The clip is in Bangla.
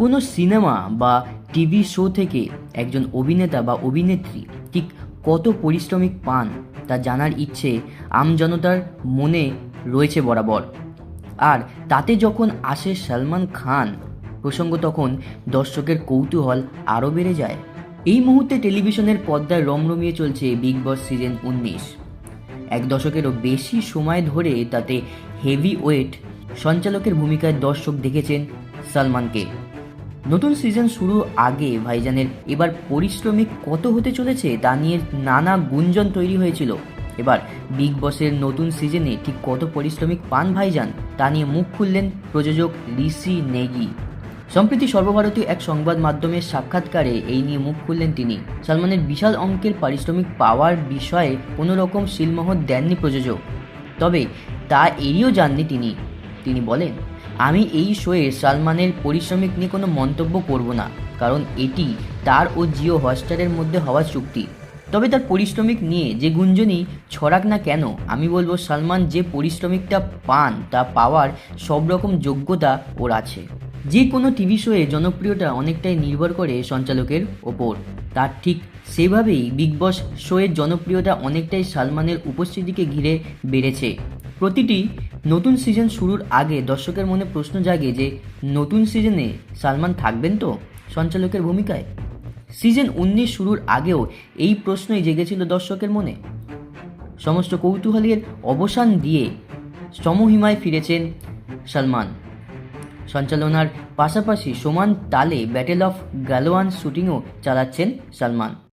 কোনো সিনেমা বা টিভি শো থেকে একজন অভিনেতা বা অভিনেত্রী ঠিক কত পরিশ্রমিক পান তা জানার ইচ্ছে আমজনতার মনে রয়েছে বরাবর। আর তাতে যখন আসে সালমান খান, প্রসঙ্গ তখন দর্শকের কৌতূহল আরও বেড়ে যায়। এই মুহূর্তে টেলিভিশনের পর্দায় রমরমিয়ে চলছে বিগ বস সিজন উনিশ। এক দশকেরও বেশি সময় ধরে তাতে হেভি ওয়েট সঞ্চালকের ভূমিকায় দর্শক দেখেছেন সালমানকে। নতুন সিজন শুরু আগে ভাইজানের এবার পরিশ্রমিক কত হতে চলেছে তা নিয়ে নানা গুঞ্জন তৈরি হয়েছিল। এবার বিগ বসের নতুন সিজনে ঠিক কত পরিশ্রমিক পান ভাইজান তা নিয়ে মুখ খুললেন প্রযোজক ঋষি নেগি। সম্প্রতি সর্বভারতীয় এক সংবাদ মাধ্যমের সাক্ষাৎকারে এই নিয়ে মুখ খুললেন তিনি। সালমানের বিশাল অঙ্কের পারিশ্রমিক পাওয়ার বিষয়ে কোনো রকম শিলমোহর দেননি প্রযোজক। তবে তা এড়িয়েও যাননি তিনি। তিনি বলেন আমি এই শোয়ে সালমানের পরিশ্রমিক নিয়ে কোনো মন্তব্য করব না, কারণ এটি তার ও জিও হটস্টারের মধ্যে হওয়া চুক্তি। তবে তার পরিশ্রমিক নিয়ে যে গুঞ্জনই ছড়াক না কেন, আমি বলব সালমান যে পরিশ্রমিকটা পান তা পাওয়ার সব রকম যোগ্যতা ওর আছে। যে কোনো টিভি শোয়ে জনপ্রিয়তা অনেকটাই নির্ভর করে সঞ্চালকের ওপর। তার ঠিক সেভাবেই বিগ বস শোয়ের জনপ্রিয়তা অনেকটাই সালমানের উপস্থিতিকে ঘিরে বেড়েছে। প্রতিটি নতুন সিজন শুরুর আগে দর্শকের মনে প্রশ্ন জাগে যে, নতুন সিজনে সালমান থাকবেন তো? সঞ্চালকের ভূমিকায়। সিজন উনিশ শুরুর আগেও এই প্রশ্নই জেগেছিল দর্শকের মনে। সমস্ত কৌতূহলের অবসান দিয়ে সমহিমায় ফিরেছেন সালমান। সঞ্চালনার পাশাপাশি সমান তালে ব্যাটেল অফ গালোয়ান শুটিংও চালাচ্ছেন সালমান।